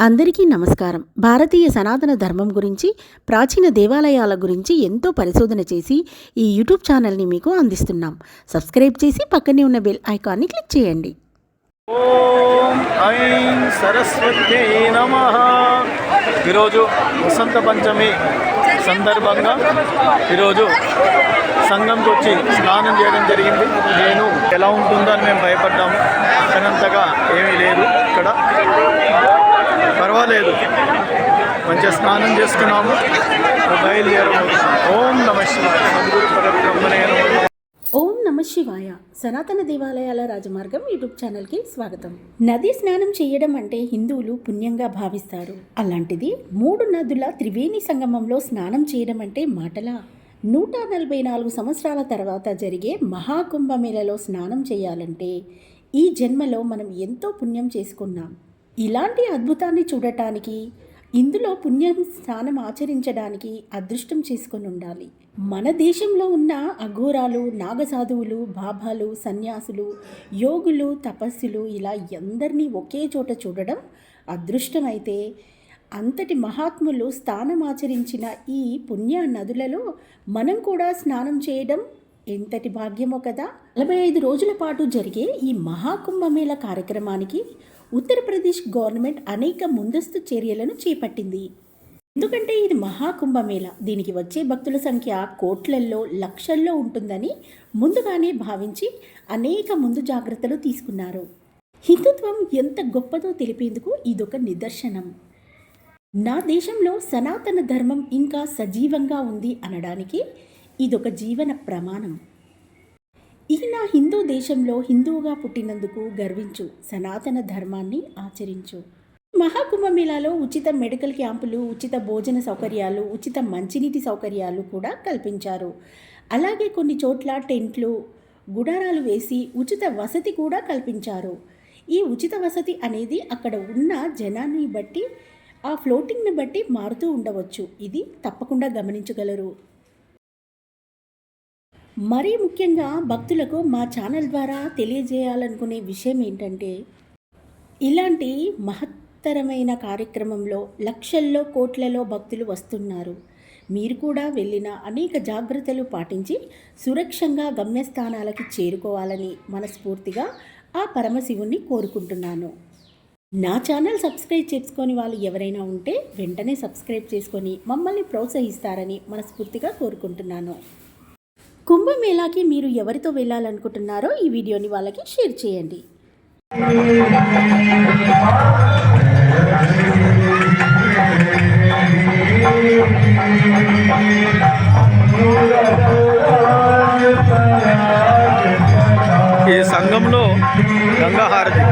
అందరికీ నమస్కారం. భారతీయ సనాతన ధర్మం గురించి ప్రాచీన దేవాలయాల గురించి ఎంతో పరిశోధన చేసి ఈ యూట్యూబ్ ఛానల్ని మీకు అందిస్తున్నాం. సబ్స్క్రైబ్ చేసి పక్కనే ఉన్న బెల్ ఐకాన్ని క్లిక్ చేయండి. ఈరోజు వసంత పంచమి సందర్భంగా ఈరోజు సంఘంకి వచ్చి స్నానం చేయడం జరిగింది. నేను ఎలా ఉంటుందో మేము భయపడ్డాము. కానంతగా ఏమీ లేదు ఇక్కడ. స్నానం చేసుకున్నాము బయలుదేరము. ఓం నమ శివాయ. ఓం నమ శివాయ. సనాతన దేవాలయాల రాజమార్గం యూట్యూబ్ ఛానల్కి స్వాగతం. నది స్నానం చేయడం అంటే హిందువులు పుణ్యంగా భావిస్తారు. అలాంటిది మూడు నదుల త్రివేణి సంగమంలో స్నానం చేయడం అంటే మాటలా? నూట నలభై నాలుగు సంవత్సరాల తర్వాత జరిగే మహాకుంభమేళలో స్నానం చేయాలంటే ఈ జన్మలో మనం ఎంతో పుణ్యం చేసుకున్నాం. ఇలాంటి అద్భుతాన్ని చూడటానికి ఇందులో పుణ్యం స్నానం ఆచరించడానికి అదృష్టం చేసుకొని ఉండాలి. మన దేశంలో ఉన్న అఘోరాలు నాగసాధువులు బాబాలు సన్యాసులు యోగులు తపస్సులు ఇలా ఎందరినీ ఒకే చోట చూడడం అదృష్టమైతే అంతటి మహాత్ములు స్థానం ఆచరించిన ఈ పుణ్య నదులలో మనం కూడా స్నానం చేయడం ఎంతటి భాగ్యమో కదా! నలభై ఐదు రోజుల పాటు జరిగే ఈ మహాకుంభమేళ కార్యక్రమానికి ఉత్తరప్రదేశ్ గవర్నమెంట్ అనేక ముందస్తు చర్యలను చేపట్టింది. ఎందుకంటే ఇది మహాకుంభమేళ. దీనికి వచ్చే భక్తుల సంఖ్య కోట్లల్లో లక్షల్లో ఉంటుందని ముందుగానే భావించి అనేక ముందు జాగ్రత్తలు తీసుకున్నారు. హిందుత్వం ఎంత గొప్పదో తెలిపేందుకు ఇదొక నిదర్శనం. నా దేశంలో సనాతన ధర్మం ఇంకా సజీవంగా ఉంది అనడానికి ఇదొక జీవన ప్రమాణం. ఈ నా హిందూ దేశంలో హిందువుగా పుట్టినందుకు గర్వించు. సనాతన ధర్మాన్ని ఆచరించు. మహాకుంభమేళాలో ఉచిత మెడికల్ క్యాంపులు ఉచిత భోజన సౌకర్యాలు ఉచిత మంచినీటి సౌకర్యాలు కూడా కల్పించారు. అలాగే కొన్ని చోట్ల టెంట్లు గుడారాలు వేసి ఉచిత వసతి కూడా కల్పించారు. ఈ ఉచిత వసతి అనేది అక్కడ ఉన్న జనాన్ని బట్టి ఆ ఫ్లోటింగ్ని బట్టి మారుతూ ఉండవచ్చు. ఇది తప్పకుండా గమనించగలరు. మరీ ముఖ్యంగా భక్తులకు మా ఛానల్ ద్వారా తెలియజేయాలనుకునే విషయం ఏంటంటే ఇలాంటి మహత్తరమైన కార్యక్రమంలో లక్షల్లో కోట్లలో భక్తులు వస్తున్నారు. మీరు కూడా వెళ్ళిన అనేక జాగ్రత్తలు పాటించి సురక్షంగా గమ్యస్థానాలకి చేరుకోవాలని మనస్ఫూర్తిగా ఆ పరమశివుణ్ణి కోరుకుంటున్నాను. నా ఛానల్ సబ్స్క్రైబ్ చేసుకొని వాళ్ళు ఎవరైనా ఉంటే వెంటనే సబ్స్క్రైబ్ చేసుకొని మమ్మల్ని ప్రోత్సహిస్తారని మనస్ఫూర్తిగా కోరుకుంటున్నాను. కుంభమేళాకి మీరు ఎవరితో వెళ్ళాలనుకుంటున్నారో ఈ వీడియోని వాళ్ళకి షేర్ చేయండి. ఈ సంఘంలో గంగాహారతి